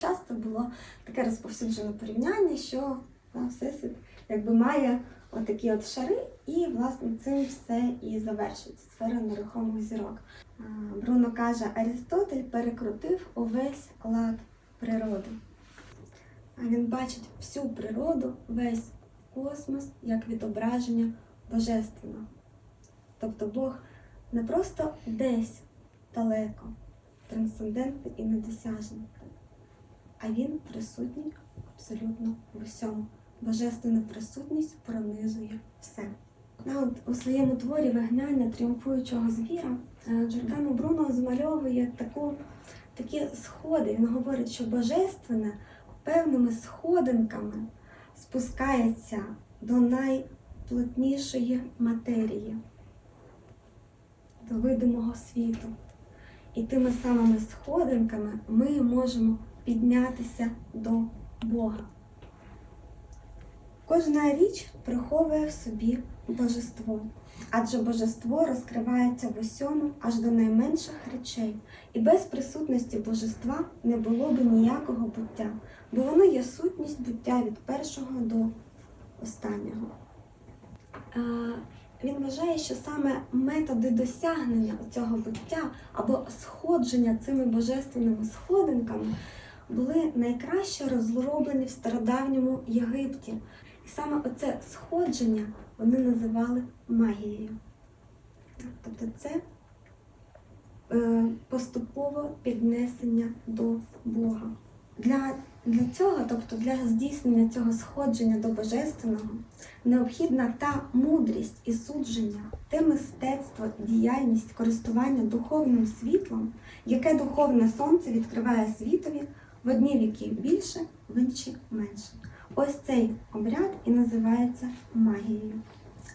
Часто було таке розповсюджене порівняння, що да, всесвіт якби має отакі от шари, і власне цим все і завершується сфера нерухомих зірок. Бруно каже, Арістотель перекрутив увесь лад природи. Він бачить всю природу, весь космос як відображення божественного. Тобто Бог не просто десь далеко, трансцендентний і недосяжний, а він присутній абсолютно в усьому. Божественна присутність пронизує все. А от у своєму творі вигнання тріумфуючого звіра е, Джордано Бруно змальовує таку, такі сходи. Він говорить, що божественне певними сходинками спускається до найплотнішої матерії, до видимого світу. І тими самими сходинками ми можемо піднятися до Бога. Кожна річ приховує в собі божество, адже божество розкривається в усьому аж до найменших речей, і без присутності божества не було б ніякого буття, бо воно є сутність буття від першого до останнього. Е, Він вважає, що саме методи досягнення цього буття або сходження цими божественними сходинками були найкраще розроблені в стародавньому Єгипті. І саме оце сходження вони називали магією. Тобто це е, поступове піднесення до Бога. Для, для цього, тобто для здійснення цього сходження до Божественного, необхідна та мудрість і судження, те мистецтво, діяльність користування духовним світлом, яке духовне сонце відкриває світові в одні віки більше, в інші менше. Ось цей обряд і називається магією.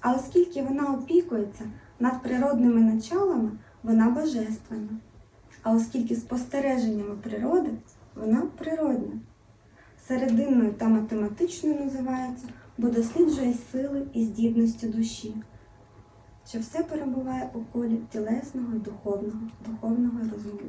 А оскільки вона опікується над природними началами, вона божественна. А оскільки спостереженнями природи, вона природня. Серединною та математичною називається, бо досліджує сили і здібності душі, що все перебуває у колі тілесного і духовного, духовного і розумного.